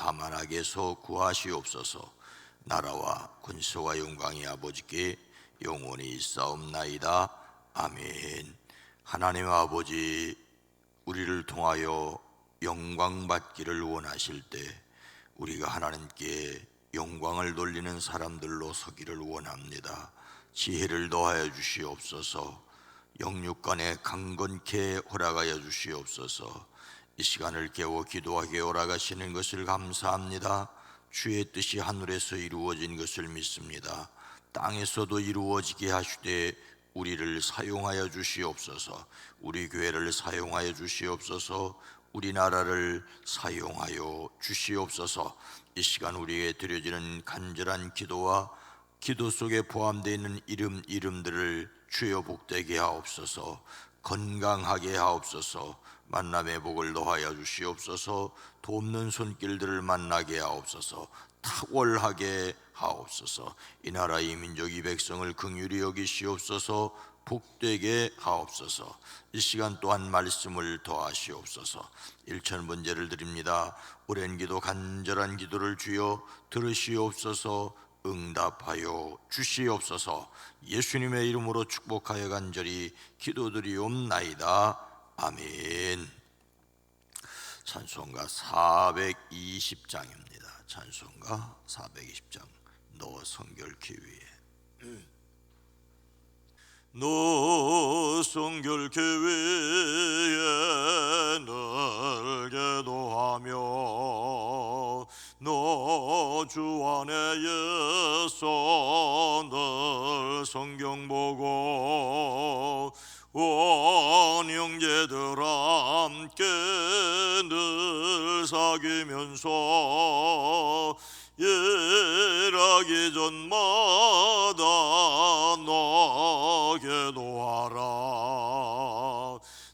다만 악에서 구하시옵소서 나라와 권세와 영광이 아버지께 영원히 있사옵나이다 아멘 하나님 아버지 우리를 통하여 영광 받기를 원하실 때 우리가 하나님께 영광을 돌리는 사람들로 서기를 원합니다. 지혜를 더하여 주시옵소서. 영육간에 강건케 허락하여 주시옵소서. 이 시간을 깨워 기도하게 허락하시는 것을 감사합니다. 주의 뜻이 하늘에서 이루어진 것을 믿습니다. 땅에서도 이루어지게 하시되 우리를 사용하여 주시옵소서. 우리 교회를 사용하여 주시옵소서. 우리나라를 사용하여 주시옵소서. 이 시간 우리에게 드려지는 간절한 기도와 기도 속에 포함되어 있는 이름 이름들을 주여 복되게 하옵소서. 건강하게 하옵소서. 만남의 복을 더하여 주시옵소서. 돕는 손길들을 만나게 하옵소서. 탁월하게 하옵소서. 이 나라 이 민족 이 백성을 긍휼히 여기시옵소서. 복되게 하옵소서. 이 시간 또한 말씀을 더하시옵소서. 일천 번제를 드립니다. 오랜 기도 간절한 기도를 주여 들으시옵소서. 응답하여 주시옵소서. 예수님의 이름으로 축복하여 간절히 기도드리옵나이다. 아멘. 찬송가 420장입니다. 찬송가 420장. 너 성결케 위해. 너 성결케 위해 늘 기도하며 너주 안에 예서 늘 성경 보고 온 형제들 함께 늘 사귀면서 일하기 전마다 너 기도하라.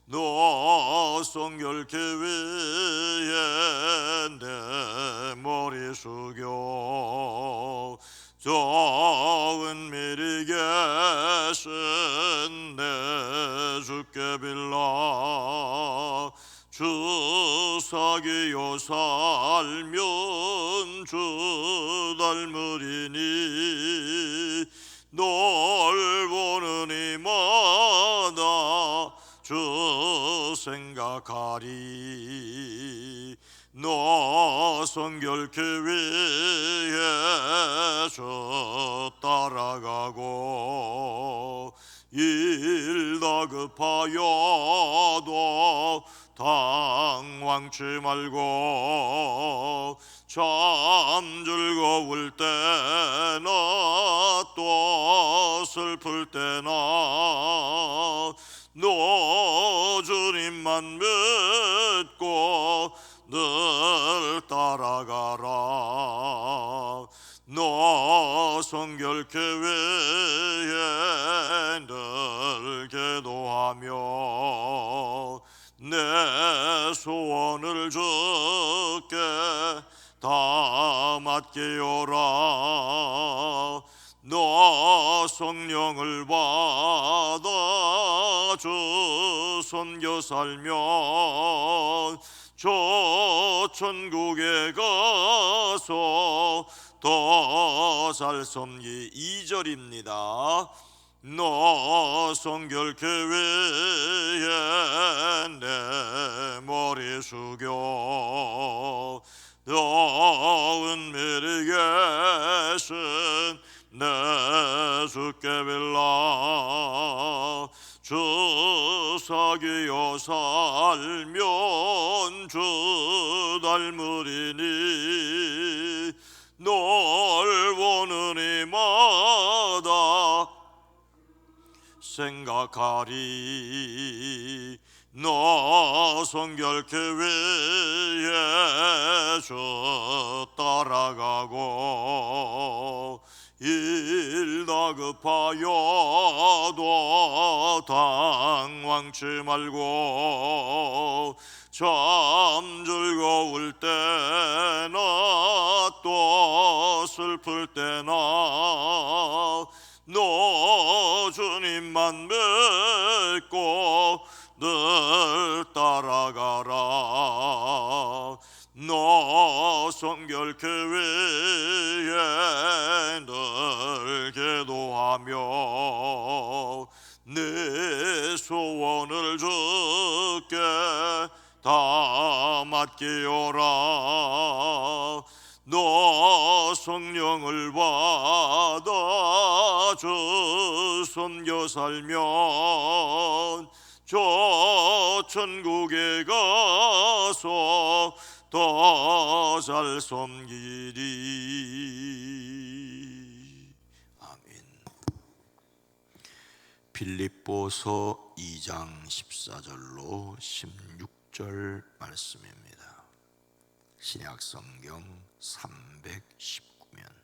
너 성결케 위해 내 머리 숙여. 좋 주 사귀어 살면 주 닮으리니 널 보는 이마다 주 생각하리. 너 성결케 위해 주 따라가고 일 다급하여도 당황치 말고 참 즐거울 때나 또 슬플 때나 너 주님만 믿고 늘 따라가라. 너 성결케 위 하며 내 소원을 주께 다 맡기오라. 너 성령을 받아 주 섬겨 살면 저 천국에 가서 더잘 섬기 2절입니다 너 성결케 위해 내 머리 숙여 너 은밀히 계신 내 주께 빌라 주 사귀어 살면 주 닮으리니 널 보는 이마다 생각하리. 너 성결케 주 따라 따라가고 일 다급하여도 당황치 말고 참 즐거울 때나 또 슬플 때나 너 주님만 믿고 늘 따라가라. 너 성결교회에 늘 기도하며 내 소원을 주께 다 맡기오라 섬겨 살면 저 천국에 가서 더 잘 섬기리. 아멘. 빌립보서 2장 14절로 16절 말씀입니다. 신약 성경 319면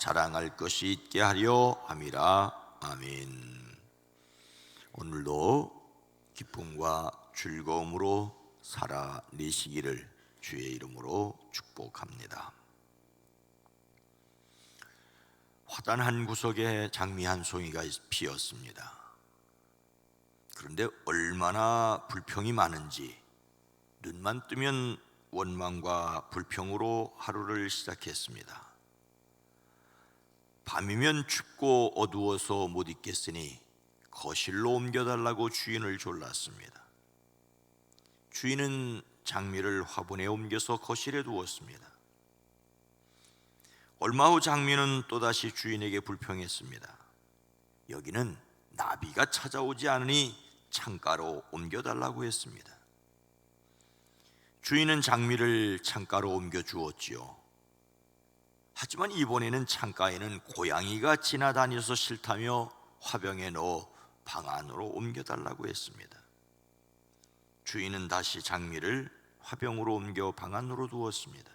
자랑할 것이 있게 하려 함이라 아멘. 오늘도 기쁨과 즐거움으로 살아내시기를 주의 이름으로 축복합니다. 화단 한 구석에 장미 한 송이가 피었습니다. 그런데 얼마나 불평이 많은지 눈만 뜨면 원망과 불평으로 하루를 시작했습니다. 밤이면 춥고 어두워서 못 있겠으니 거실로 옮겨달라고 주인을 졸랐습니다. 주인은 장미를 화분에 옮겨서 거실에 두었습니다. 얼마 후 장미는 또다시 주인에게 불평했습니다. 여기는 나비가 찾아오지 않으니 창가로 옮겨달라고 했습니다. 주인은 장미를 창가로 옮겨 주었지요. 하지만 이번에는 창가에는 고양이가 지나다녀서 싫다며 화병에 넣어 방 안으로 옮겨달라고 했습니다. 주인은 다시 장미를 화병으로 옮겨 방 안으로 두었습니다.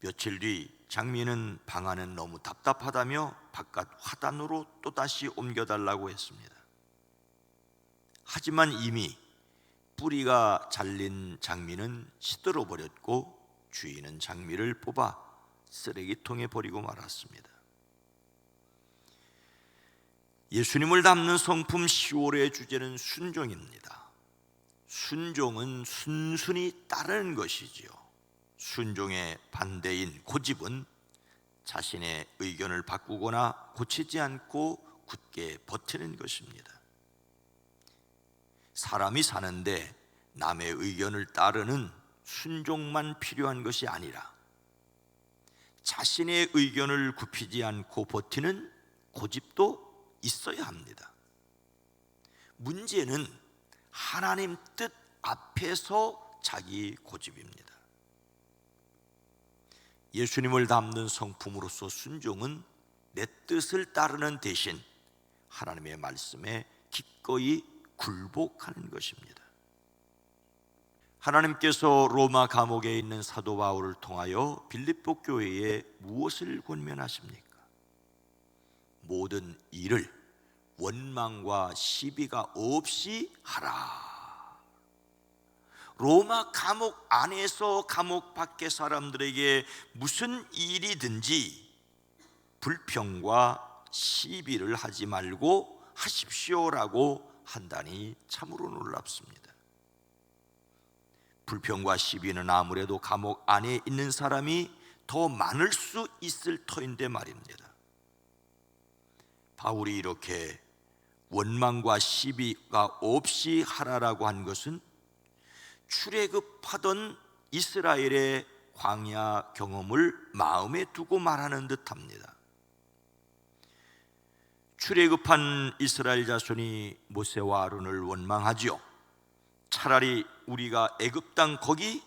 며칠 뒤 장미는 방 안은 너무 답답하다며 바깥 화단으로 또 다시 옮겨달라고 했습니다. 하지만 이미 뿌리가 잘린 장미는 시들어 버렸고 주인은 장미를 뽑아 쓰레기통에 버리고 말았습니다. 예수님을 담는 성품 10월의 주제는 순종입니다. 순종은 순순히 따르는 것이지요. 순종의 반대인 고집은 자신의 의견을 바꾸거나 고치지 않고 굳게 버티는 것입니다. 사람이 사는데 남의 의견을 따르는 순종만 필요한 것이 아니라 자신의 의견을 굽히지 않고 버티는 고집도 있어야 합니다. 문제는 하나님 뜻 앞에서 자기 고집입니다. 예수님을 담는 성품으로서 순종은 내 뜻을 따르는 대신 하나님의 말씀에 기꺼이 굴복하는 것입니다. 하나님께서 로마 감옥에 있는 사도 바울을 통하여 빌립보 교회에 무엇을 권면하십니까? 모든 일을 원망과 시비가 없이 하라. 로마 감옥 안에서 감옥 밖의 사람들에게 무슨 일이든지 불평과 시비를 하지 말고 하십시오라고 한다니 참으로 놀랍습니다. 불평과 시비는 아무래도 감옥 안에 있는 사람이 더 많을 수 있을 터인데 말입니다. 바울이 이렇게 원망과 시비가 없이 하라라고 한 것은 출애굽하던 이스라엘의 광야 경험을 마음에 두고 말하는 듯합니다. 출애굽한 이스라엘 자손이 모세와 아론을 원망하지요. 차라리 우리가 애굽 땅 거기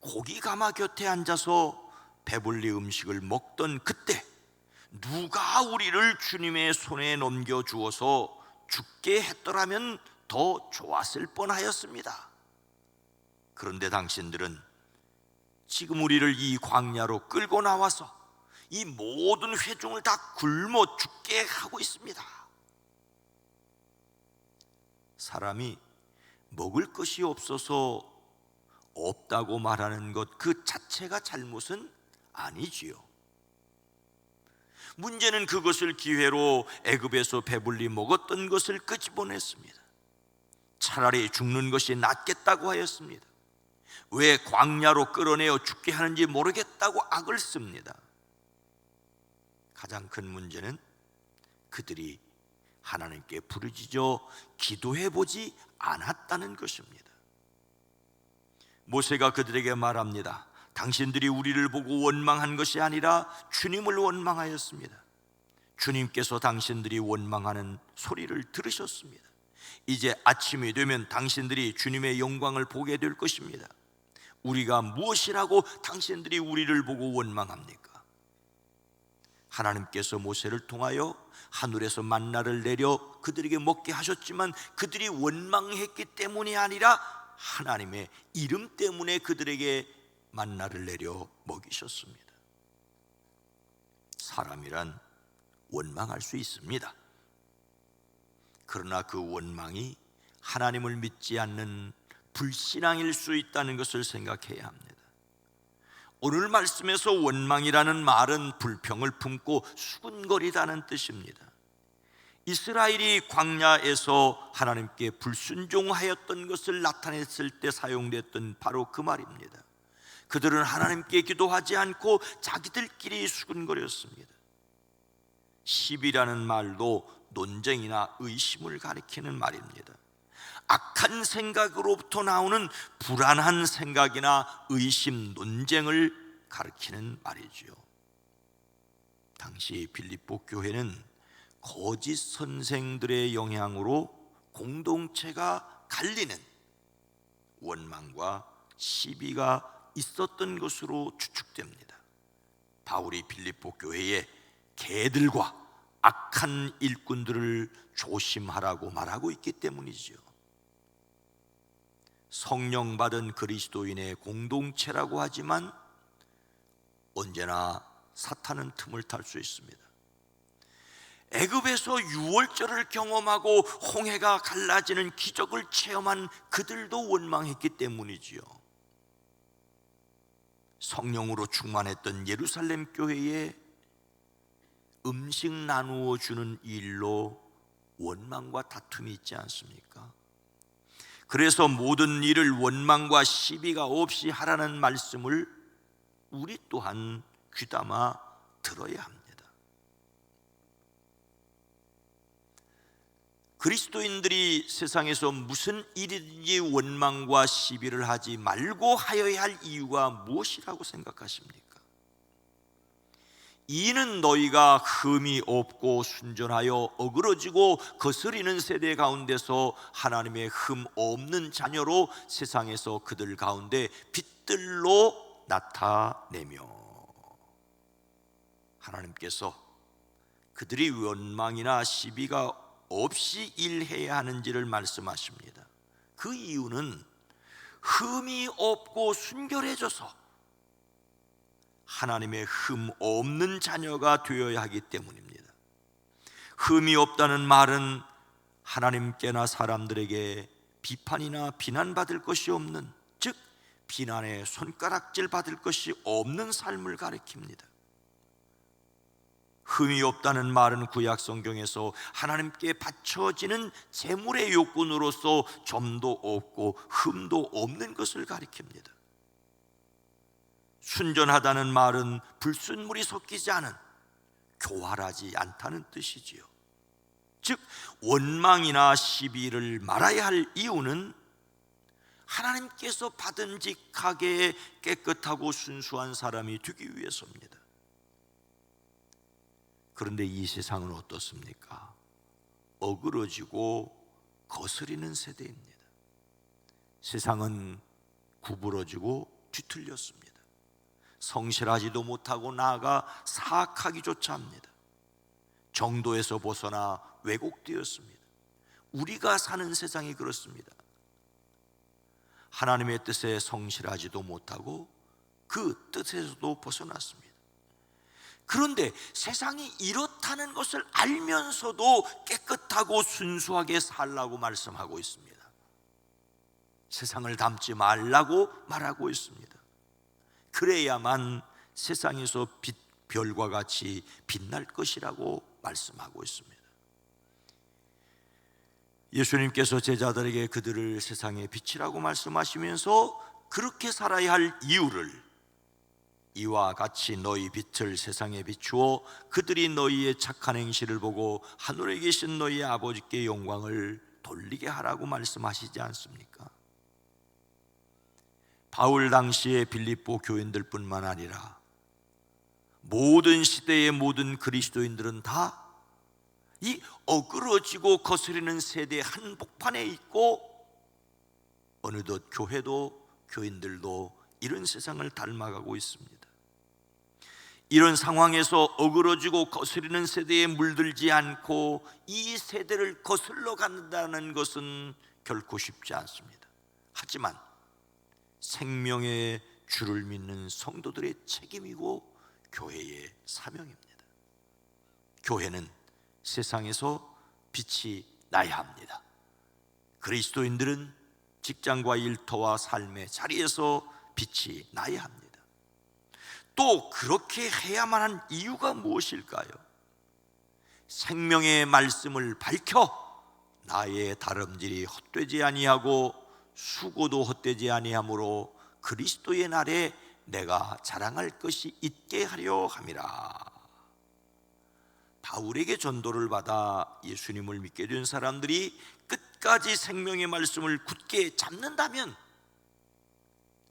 고기 가마 곁에 앉아서 배불리 음식을 먹던 그때 누가 우리를 주님의 손에 넘겨 주어서 죽게 했더라면 더 좋았을 뻔하였습니다. 그런데 당신들은 지금 우리를 이 광야로 끌고 나와서 이 모든 회중을 다 굶어 죽게 하고 있습니다. 사람이 먹을 것이 없어서 없다고 말하는 것 그 자체가 잘못은 아니지요. 문제는 그것을 기회로 애굽에서 배불리 먹었던 것을 끄집어냈습니다. 차라리 죽는 것이 낫겠다고 하였습니다. 왜 광야로 끌어내어 죽게 하는지 모르겠다고 악을 씁니다. 가장 큰 문제는 그들이 하나님께 부르짖어 기도해 보지 않았다는 것입니다. 모세가 그들에게 말합니다. 당신들이 우리를 보고 원망한 것이 아니라 주님을 원망하였습니다. 주님께서 당신들이 원망하는 소리를 들으셨습니다. 이제 아침이 되면 당신들이 주님의 영광을 보게 될 것입니다. 우리가 무엇이라고 당신들이 우리를 보고 원망합니까? 하나님께서 모세를 통하여 하늘에서 만나를 내려 그들에게 먹게 하셨지만 그들이 원망했기 때문이 아니라 하나님의 이름 때문에 그들에게 만나를 내려 먹이셨습니다. 사람이란 원망할 수 있습니다. 그러나 그 원망이 하나님을 믿지 않는 불신앙일 수 있다는 것을 생각해야 합니다. 오늘 말씀에서 원망이라는 말은 불평을 품고 수군거리다는 뜻입니다. 이스라엘이 광야에서 하나님께 불순종하였던 것을 나타냈을 때 사용됐던 바로 그 말입니다. 그들은 하나님께 기도하지 않고 자기들끼리 수군거렸습니다. 시비라는 말도 논쟁이나 의심을 가리키는 말입니다. 악한 생각으로부터 나오는 불안한 생각이나 의심, 논쟁을 가리키는 말이지요. 당시 빌립보 교회는 거짓 선생들의 영향으로 공동체가 갈리는 원망과 시비가 있었던 것으로 추측됩니다. 바울이 빌립보 교회에 개들과 악한 일꾼들을 조심하라고 말하고 있기 때문이지요. 성령 받은 그리스도인의 공동체라고 하지만 언제나 사탄은 틈을 탈 수 있습니다. 애굽에서 유월절을 경험하고 홍해가 갈라지는 기적을 체험한 그들도 원망했기 때문이지요. 성령으로 충만했던 예루살렘 교회에 음식 나누어 주는 일로 원망과 다툼이 있지 않습니까? 그래서 모든 일을 원망과 시비가 없이 하라는 말씀을 우리 또한 귀담아 들어야 합니다. 그리스도인들이 세상에서 무슨 일이든지 원망과 시비를 하지 말고 하여야 할 이유가 무엇이라고 생각하십니까? 이는 너희가 흠이 없고 순전하여 어그러지고 거스리는 세대 가운데서 하나님의 흠 없는 자녀로 세상에서 그들 가운데 빛들로 나타내며 하나님께서 그들이 원망이나 시비가 없이 일해야 하는지를 말씀하십니다. 그 이유는 흠이 없고 순결해져서 하나님의 흠 없는 자녀가 되어야 하기 때문입니다. 흠이 없다는 말은 하나님께나 사람들에게 비판이나 비난받을 것이 없는 즉 비난의 손가락질 받을 것이 없는 삶을 가리킵니다. 흠이 없다는 말은 구약 성경에서 하나님께 바쳐지는 재물의 요건으로서 점도 없고 흠도 없는 것을 가리킵니다. 순전하다는 말은 불순물이 섞이지 않은 교활하지 않다는 뜻이지요. 즉 원망이나 시비를 말아야 할 이유는 하나님께서 받은직하게 깨끗하고 순수한 사람이 되기 위해서입니다. 그런데 이 세상은 어떻습니까? 어그러지고 거스리는 세대입니다. 세상은 구부러지고 뒤틀렸습니다. 성실하지도 못하고 나아가 사악하기조차 합니다. 정도에서 벗어나 왜곡되었습니다. 우리가 사는 세상이 그렇습니다. 하나님의 뜻에 성실하지도 못하고 그 뜻에서도 벗어났습니다. 그런데 세상이 이렇다는 것을 알면서도 깨끗하고 순수하게 살라고 말씀하고 있습니다. 세상을 닮지 말라고 말하고 있습니다. 그래야만 세상에서 빛, 별과 같이 빛날 것이라고 말씀하고 있습니다. 예수님께서 제자들에게 그들을 세상의 빛이라고 말씀하시면서 그렇게 살아야 할 이유를 이와 같이 너희 빛을 세상에 비추어 그들이 너희의 착한 행실을 보고 하늘에 계신 너희 아버지께 영광을 돌리게 하라고 말씀하시지 않습니까? 바울 당시의 빌립보 교인들뿐만 아니라 모든 시대의 모든 그리스도인들은 다 이 어그러지고 거스리는 세대 한복판에 있고 어느덧 교회도 교인들도 이런 세상을 닮아가고 있습니다. 이런 상황에서 어그러지고 거스리는 세대에 물들지 않고 이 세대를 거슬러 간다는 것은 결코 쉽지 않습니다. 하지만 생명의 주를 믿는 성도들의 책임이고 교회의 사명입니다. 교회는 세상에서 빛이 나야 합니다. 그리스도인들은 직장과 일터와 삶의 자리에서 빛이 나야 합니다. 또 그렇게 해야만 한 이유가 무엇일까요? 생명의 말씀을 밝혀 나의 다름질이 헛되지 아니하고 수고도 헛되지 아니하므로 그리스도의 날에 내가 자랑할 것이 있게 하려 함이라. 바울에게 전도를 받아 예수님을 믿게 된 사람들이 끝까지 생명의 말씀을 굳게 잡는다면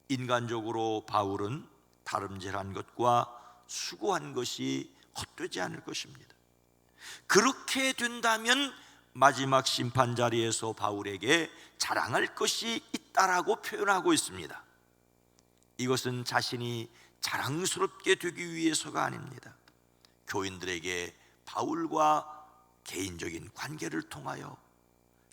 인간적으로 바울은 다름질한 것과 수고한 것이 헛되지 않을 것입니다. 그렇게 된다면 마지막 심판 자리에서 바울에게 자랑할 것이 있다라고 표현하고 있습니다. 이것은 자신이 자랑스럽게 되기 위해서가 아닙니다. 교인들에게 바울과 개인적인 관계를 통하여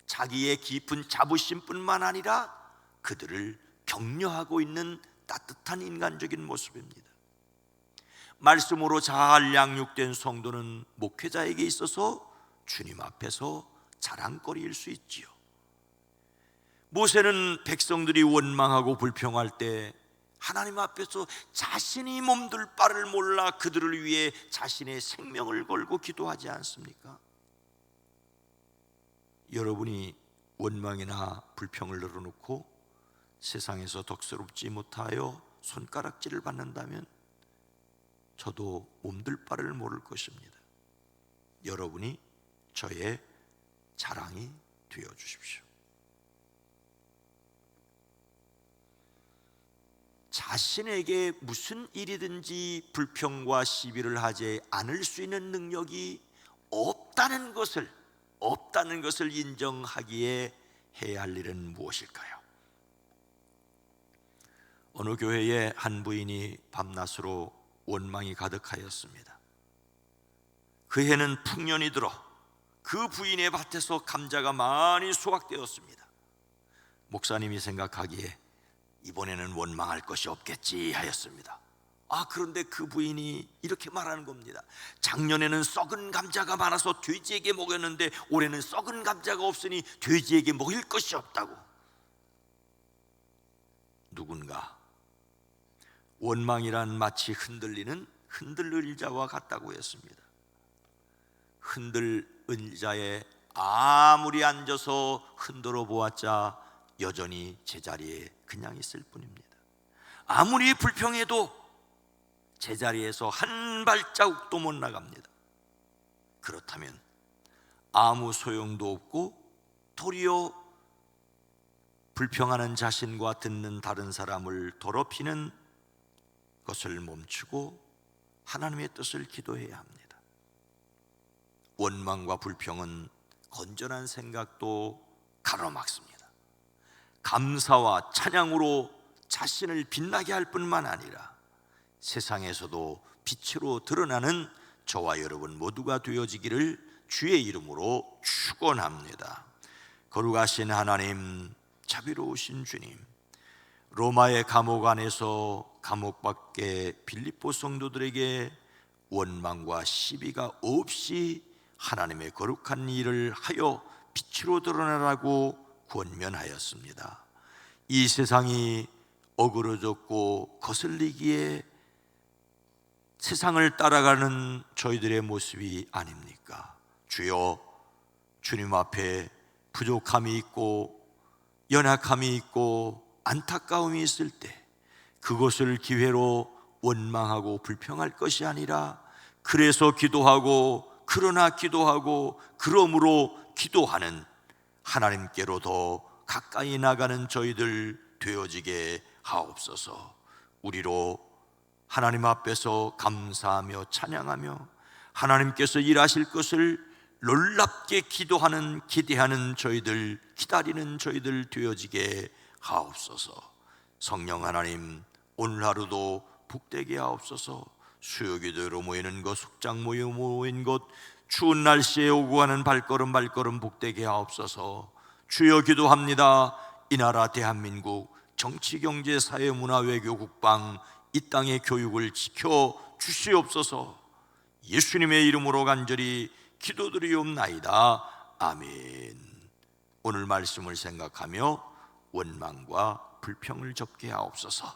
자기의 깊은 자부심뿐만 아니라 그들을 격려하고 있는 따뜻한 인간적인 모습입니다. 말씀으로 잘 양육된 성도는 목회자에게 있어서 주님 앞에서 자랑거리일 수 있지요. 모세는 백성들이 원망하고 불평할 때 하나님 앞에서 자신이 몸둘 바를 몰라 그들을 위해 자신의 생명을 걸고 기도하지 않습니까? 여러분이 원망이나 불평을 늘어놓고 세상에서 덕스럽지 못하여 손가락질을 받는다면 저도 몸둘 바를 모를 것입니다. 여러분이 저의 자랑이 되어 주십시오. 자신에게 무슨 일이든지 불평과 시비를 하지 않을 수 있는 능력이 없다는 것을 없다는 것을 인정하기에 해야 할 일은 무엇일까요? 어느 교회에 한 부인이 밤낮으로 원망이 가득하였습니다. 그 해는 풍년이 들어 그 부인의 밭에서 감자가 많이 수확되었습니다. 목사님이 생각하기에 이번에는 원망할 것이 없겠지 하였습니다. 아, 그런데 그 부인이 이렇게 말하는 겁니다. 작년에는 썩은 감자가 많아서 돼지에게 먹였는데 올해는 썩은 감자가 없으니 돼지에게 먹일 것이 없다고. 누군가 원망이란 마치 흔들리는 흔들 의자와 같다고 했습니다. 흔들 의자에 아무리 앉아서 흔들어 보았자 여전히 제자리에 그냥 있을 뿐입니다. 아무리 불평해도 제자리에서 한 발자국도 못 나갑니다. 그렇다면 아무 소용도 없고 도리어 불평하는 자신과 듣는 다른 사람을 더럽히는 것을 멈추고 하나님의 뜻을 기도해야 합니다. 원망과 불평은 건전한 생각도 가로막습니다. 감사와 찬양으로 자신을 빛나게 할 뿐만 아니라 세상에서도 빛으로 드러나는 저와 여러분 모두가 되어지기를 주의 이름으로 축원합니다. 거룩하신 하나님, 자비로우신 주님, 로마의 감옥 안에서 감옥 밖에 빌립보 성도들에게 원망과 시비가 없이 하나님의 거룩한 일을 하여 빛으로 드러나라고 권면하였습니다. 이 세상이 어그러졌고 거슬리기에 세상을 따라가는 저희들의 모습이 아닙니까? 주여 주님 앞에 부족함이 있고 연약함이 있고 안타까움이 있을 때 그것을 기회로 원망하고 불평할 것이 아니라 그래서 기도하고 그러나 기도하고 그러므로 기도하는 하나님께로 더 가까이 나가는 저희들 되어지게 하옵소서. 우리로 하나님 앞에서 감사하며 찬양하며 하나님께서 일하실 것을 놀랍게 기도하는 기대하는 저희들 기다리는 저희들 되어지게 하옵소서. 성령 하나님 오늘 하루도 복되게 하옵소서. 수요기도로 모이는 것, 숙장 모여 모인 것, 추운 날씨에 오고 가는 발걸음 발걸음 복되게 하옵소서. 주여 기도합니다. 이 나라 대한민국 정치, 경제, 사회, 문화, 외교, 국방 이 땅의 교육을 지켜 주시옵소서. 예수님의 이름으로 간절히 기도드리옵나이다. 아멘. 오늘 말씀을 생각하며 원망과 불평을 접게 하옵소서.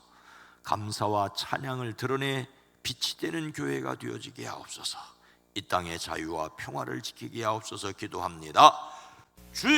감사와 찬양을 드러내 빛이 되는 교회가 되어지게 하옵소서. 이 땅의 자유와 평화를 지키게 하옵소서 기도합니다. 주여